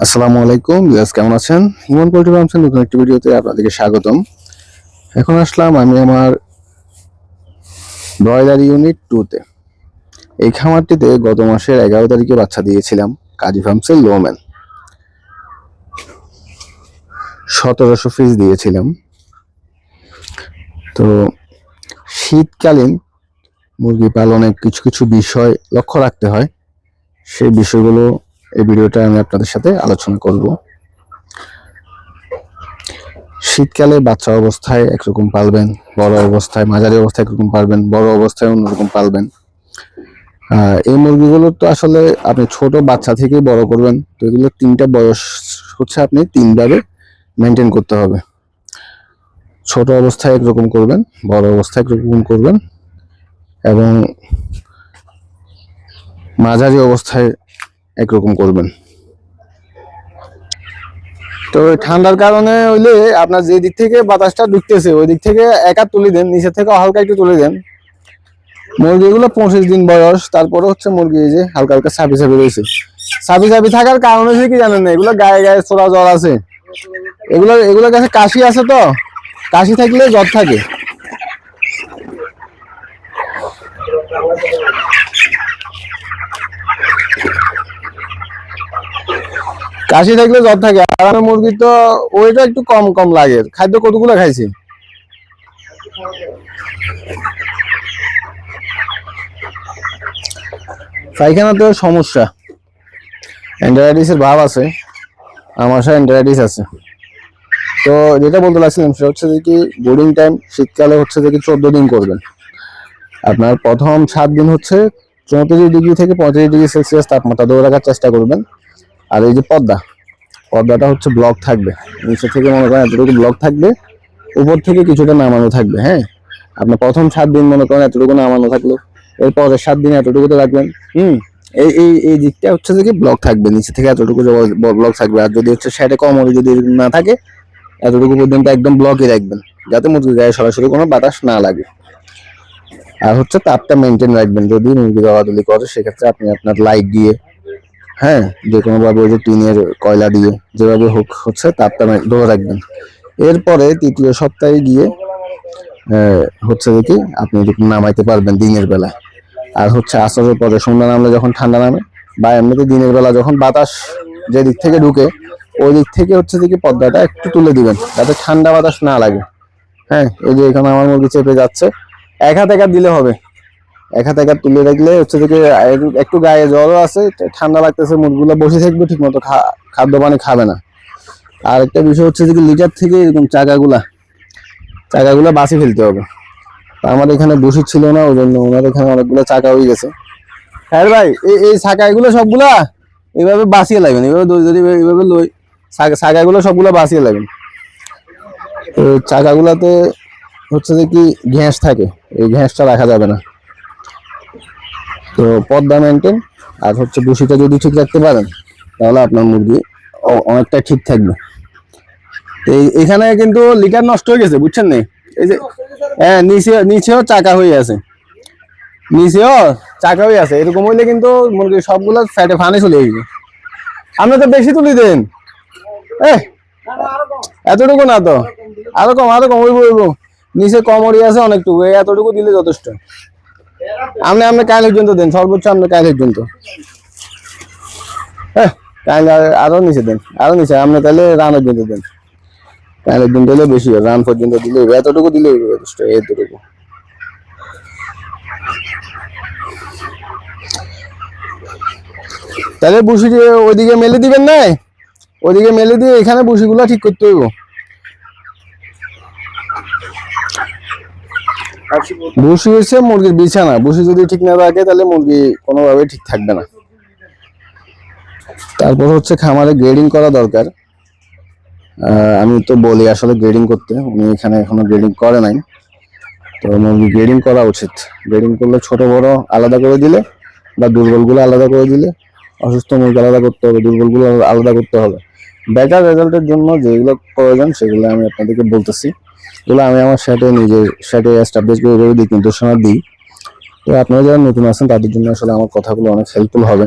আসসালামু আলাইকুম বিয়াস কেমন আছেন? ইমন পোল্ট্রি ফার্মসের নতুন একটি ভিডিওতে আপনাদেরকে স্বাগতম। এখন আসলাম আমি আমার ব্রয়লার ইউনিট টুতে। এই খামারটিতে গত মাসের এগারো তারিখে বাচ্চা দিয়েছিলাম কাজী ফার্মসের লোম্যান সতেরোশো পিস দিয়েছিলাম। তো শীতকালীন মুরগি পালনে কিছু কিছু বিষয় লক্ষ্য রাখতে হয়। সেই বিষয়গুলো এই ভিডিওটা আমি আপনাদের সাথে আলোচনা করব। শীতকালে বাচ্চা অবস্থায় একরকম পালবেন, বড় অবস্থায়, মাঝারি অবস্থায় একরকম পালবেন, বড় অবস্থায় অন্যরকম পালবেন। এই মুরগিগুলো তো আসলে আপনি ছোট বাচ্চা থেকে বড় করবেন, তো এগুলো তিনটা বয়স হচ্ছে আপনি তিনভাবে মেনটেন করতে হবে। ছোট অবস্থায় একরকম করবেন, বড় অবস্থায় একরকম করবেন এবং মাঝারি অবস্থায় একরকম করবেন। তো ঠান্ডার কারণে হইলে আপনার যে দিক থেকে বাতাসটা ঢুকতেছে, ওই দিক থেকে একা তুলে দেন, নিচে থেকে হালকা একটু তুলে দেন। মুরগিগুলো পঁচিশ দিন বয়স, তারপরে হচ্ছে মুরগি এই যে হালকা হালকা সাপি সাপি রয়েছে। সাপি সাপি থাকার কারণ হচ্ছে কি জানেন না, এগুলো গায়ে গায়ে ছোড়া জ্বর আছে। এগুলো, এগুলোর কাছে কাশি আছে তো, কাশি থাকলে জ্বর থাকে। কাশি থাকলে জ্বর থাকে, আর আমার মুরগি তো ওইটা একটু কম কম লাগে। খাদ্য কতগুলো খাইছি? পায়খানা তো সমস্যা। অ্যান্ড্রাইটিসের ভাব আছে, আমার সাথে অ্যান্ড্রাইটিস আছে। তো যেটা বলতে লাগছিলাম সেটা হচ্ছে যে কি বোর্ডিং টাইম শীতকালে হচ্ছে যে কি, চোদ্দ দিন করবেন। আপনার প্রথম সাত দিন হচ্ছে চৌত্রিশ ডিগ্রি থেকে পঁয়ত্রিশ ডিগ্রি সেলসিয়াস তাপমাত্রা ধরে রাখার চেষ্টা করবেন। আর এই যে পর্দা, পর্দাটা হচ্ছে ব্লক থাকবে। নিচে থেকে মনে করেন এতটুকু ব্লক থাকবে, উপর থেকে কিছুটা নামানো থাকবে হ্যাঁ? আপনার প্রথম সাত দিন মনে করেন এতটুকু নামানো থাকল, এরপরের সাত দিন এতটুকু তো রাখবেন, হুম? এই এই এই দিকটা হচ্ছে যে ব্লক থাকবে, নিচে থেকে এতটুকু ব্লক থাকবে, আর যদি হচ্ছে সাইডে কম হলে যদি না থাকে, এতটুকু পর্যন্ত একদম ব্লকই রাখবেন, যাতে মুরগির গায়ে সরাসরি কোনো বাতাস না লাগে। আর হচ্ছে তাপটা মেনটেন রাখবেন, যদি মুরগি দলাদলি করে, সেক্ষেত্রে আপনি আপনার লাইট দিয়ে হ্যাঁ যে কোনো ভাবে ওই যে টিনের কয়লা দিয়ে যেভাবে হোক হচ্ছে তাপটা মে- ধরে রাখবেন। এরপরে তৃতীয় সপ্তাহে গিয়ে হচ্ছে কি, আপনি নামাইতে পারবেন দিনের বেলা। আর হচ্ছে আসরের পরে সন্ধ্যা নামলে যখন ঠান্ডা নামে, বা এমনিতে দিনের বেলা যখন বাতাস যে দিক থেকে ঢুকে, ওই দিক থেকে হচ্ছে কি পর্দাটা একটু তুলে দিবেন, যাতে ঠান্ডা বাতাস না লাগে। হ্যাঁ এই যে এখানে আমার মুরগি চেপে যাচ্ছে, এক হাত এক হাত দিলে হবে। এক হাত এক তুলে রাখলে হচ্ছে যে কি, একটু- গায়ে জ্বরও আছে ঠান্ডা লাগতেছে মুরগুলো বসে থাকবে ঠিক মতো খাদ্য পানি খাবে না। আর একটা বিষয় হচ্ছে যে লিটার থেকে এরকম চাকাগুলা, চাকাগুলো বাসি ফেলতে হবে। আমার এখানে বসে ছিল না ওই জন্য ওনার এখানে অনেকগুলো চাকা হয়ে গেছে। হ্যাঁ ভাই, এই এই এগুলো সবগুলা এইভাবে বাঁচিয়ে লাগবেন এইভাবে ধরে ধরে এইভাবে লই চাকা- চাকাগুলো সবগুলো বাঁচিয়ে লাগবেন তো চাকাগুলাতে হচ্ছে যে কি ঘ্যাস থাকে, এই ঘ্যাঁসটা রাখা যাবে না। তো পদ্মা মেনটেন আর হচ্ছে বসিটা যদি ঠিক রাখতে পারেন, তাহলে আপনার মুরগি অনেকটা ঠিক থাকবে। এই- এখানে কিন্তু লিটার নষ্ট হয়ে গেছে, বুঝছেন না? এই যে হ্যাঁ নিচে নিচেও চাকা হয়ে আছে। নিচেও চাকা হয়ে আছে, এরকম হইলে কিন্তু মুরগি সবগুলো ফ্যাটে ফানে চলে যাবে আপনি তো বেশি তুলি দেন। এতটুকু না তো? আরও কম আরও কম হইব হইব নিচে কমরি আছে, অনেকটুকু এতটুকু দিলে যথেষ্ট। আপনি আপনি কাল পর্যন্ত দেন, সর্বোচ্চ আপনি কাল পর্যন্ত হ্যাঁ কাল আর- আরও নিচে দেন, আরও নিচে আপনি তাহলে রান পর্যন্ত দেন। কাল পর্যন্ত দিলে বেশি রান পর্যন্ত দিলে এতটুকু দিলে এতটুকু। তাহলে বুসি ওইদিকে মেলে দিবেন না ওইদিকে মেলে দিয়ে এখানে বুসিগুলো ঠিক করতে হইব। বুসি হচ্ছে মুরগির বিছানা, বুসি যদি ঠিক না থাকে তাহলে মুরগি কোনোভাবে ঠিক থাকবে না। তারপর হচ্ছে খামারে গ্রেডিং করা দরকার। আমি তো বলি আসলে গ্রেডিং করতে, উনি এখানে এখনও গ্রেডিং করে নাই। তো মুরগি গ্রেডিং করা উচিত। গ্রেডিং করলে ছোট বড় আলাদা করে দিলে বা দুর্বলগুলো আলাদা করে দিলে, অসুস্থ মুরগি আলাদা করতে হবে, দুর্বলগুলো আলাদা করতে হবে। বেটার রেজাল্টের জন্য যেগুলো প্রয়োজন সেগুলো আমি আপনাদেরকে বলতেছি। এগুলো আমি আমার সাথে নিজের সাথে এস্টাবলিশ করে করে দিক নির্দেশনা দিই। তো আপনারা যারা নতুন আছেন, তাদের জন্য আসলে আমার কথাগুলো অনেক হেল্পফুল হবে।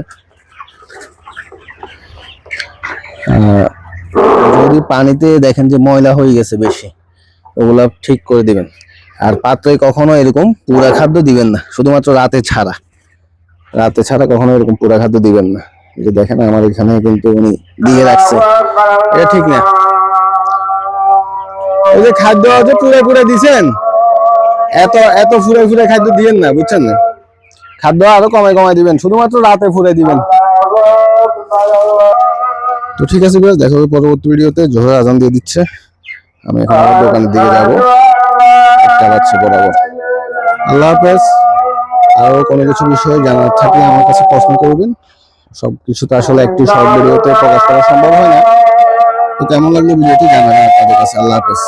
যদি পানিতে দেখেন যে ময়লা হয়ে গেছে বেশি, ওগুলো ঠিক করে দিবেন। আর পাত্রে কখনো এরকম পুরা খাদ্য দিবেন না, শুধুমাত্র রাতে ছাড়া। রাতে ছাড়া কখনো এরকম পুরা খাদ্য দিবেন না। যে দেখেন, আমার এখানে কিন্তু উনি দিয়ে রাখছে। এটা ঠিক না। এই যে খাদ্য যে পুরো পুরো দিছেন? এত এত ফুরে ফুরে খাদ্য দিবেন না, বুঝছেন না? খাদ্য আরও কমাই কমাই দিবেন, শুধুমাত্র রাতে ফুরে দিবেন। তো ঠিক আছে বেশ দেখা হবে পরবর্তী ভিডিওতে, জোহর আজান দিয়ে দিচ্ছে। আমি এখন আমার দোকানের দিকে যাব। চালাচ্ছি বরাবর। আল্লাহ হাফেজ। আরও কোনো কিছু বিষয়ে জানার থাকলে আমার কাছে প্রশ্ন করবেন। সব কিছু তো আসলে একটি শর্ট ভিডিওতে প্রকাশ করা সম্ভব হয় না। তো কেমন লাগল ভিডিওটি জানাবেন আপনাদের কাছে। আল্লাহ হাফেজ।